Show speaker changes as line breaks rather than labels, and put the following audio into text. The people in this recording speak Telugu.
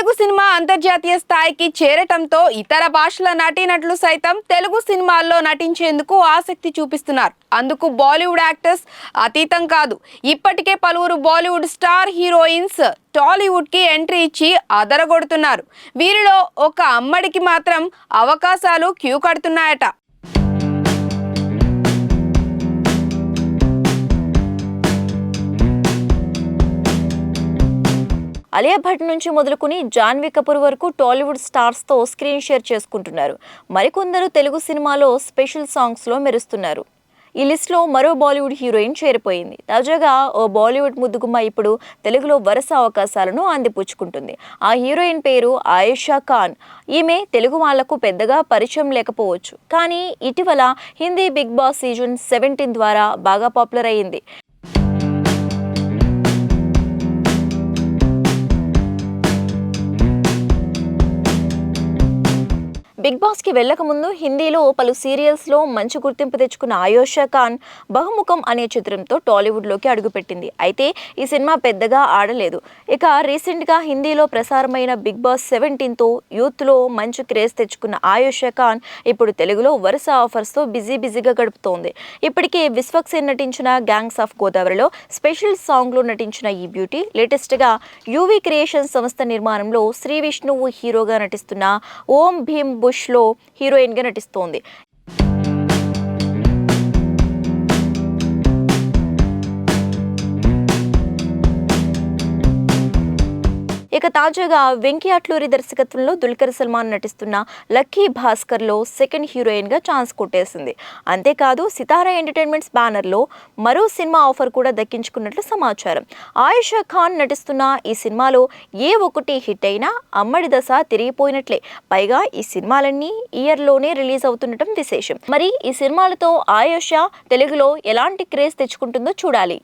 తెలుగు సినిమా అంతర్జాతీయ స్థాయికి చేరటంతో ఇతర భాషల నటీనటులు సైతం తెలుగు సినిమాల్లో నటించేందుకు ఆసక్తి చూపిస్తున్నారు. అందుకు బాలీవుడ్ యాక్టర్స్ అతీతం కాదు. ఇప్పటికే పలువురు బాలీవుడ్ స్టార్ హీరోయిన్స్ టాలీవుడ్కి ఎంట్రీ ఇచ్చి అదరగొడుతున్నారు. వీరిలో ఒక అమ్మడికి మాత్రం అవకాశాలు క్యూ కడుతున్నాయట.
అలియా భట్ నుంచి మొదలుకుని జాన్వీ కపూర్ వరకు టాలీవుడ్ స్టార్స్తో స్క్రీన్ షేర్ చేసుకుంటున్నారు. మరికొందరు తెలుగు సినిమాలో స్పెషల్ సాంగ్స్లో మెరుస్తున్నారు. ఈ లిస్ట్లో మరో బాలీవుడ్ హీరోయిన్ చేరిపోయింది. తాజాగా ఓ బాలీవుడ్ ముద్దుగుమ్మ ఇప్పుడు తెలుగులో వరుస అవకాశాలను అందిపుచ్చుకుంటుంది. ఆ హీరోయిన్ పేరు ఆయేషా ఖాన్. ఈమె తెలుగు వాళ్ళకు పెద్దగా పరిచయం లేకపోవచ్చు. కానీ ఇటీవల Hindi Bigg Boss season seventeen ద్వారా బాగా పాపులర్ అయింది బిగ్ బాస్కి వెళ్ళకముందు హిందీలో పలు సీరియల్స్లో మంచి గుర్తింపు తెచ్చుకున్న ఆయోషా ఖాన్ బహుముఖం అనే చిత్రంతో టాలీవుడ్లోకి అడుగుపెట్టింది. అయితే ఈ సినిమా పెద్దగా ఆడలేదు. ఇక రీసెంట్గా హిందీలో ప్రసారమైన బిగ్ బాస్ సెవెంటీన్తో యూత్లో మంచి క్రేజ్ తెచ్చుకున్న ఆయోషా ఖాన్ ఇప్పుడు తెలుగులో వరుస ఆఫర్స్తో బిజీ బిజీగా గడుపుతోంది. ఇప్పటికే విశ్వక్ సేన్ నటించిన గ్యాంగ్స్ ఆఫ్ గోదావరిలో స్పెషల్ సాంగ్లో నటించిన ఈ బ్యూటీ లేటెస్ట్గా యువీ యూవీ క్రియేషన్ సంస్థ నిర్మాణంలో శ్రీ విష్ణువు హీరోగా నటిస్తున్న ఓం భీమ్ బుష్లో హీరోయిన్గా నటిస్తోంది. ఇక తాజాగా వెంకీ అట్లూరి దర్శకత్వంలో దుల్కర్ సల్మాన్ నటిస్తున్న లక్కీ భాస్కర్లో సెకండ్ హీరోయిన్గా ఛాన్స్ కొట్టేసింది. అంతేకాదు సితారా ఎంటర్టైన్మెంట్స్ బ్యానర్లో మరో సినిమా ఆఫర్ కూడా దక్కించుకున్నట్లు సమాచారం. ఆయిషా ఖాన్ నటిస్తున్న ఈ సినిమాలో ఏ ఒకటి హిట్ అయినా అమ్మడి దశ తిరిగిపోయినట్లే. పైగా ఈ సినిమాలన్నీ ఇయర్లోనే రిలీజ్ అవుతుండటం విశేషం. మరి ఈ సినిమాలతో ఆయుష తెలుగులో ఎలాంటి క్రేజ్ తెచ్చుకుంటుందో చూడాలి.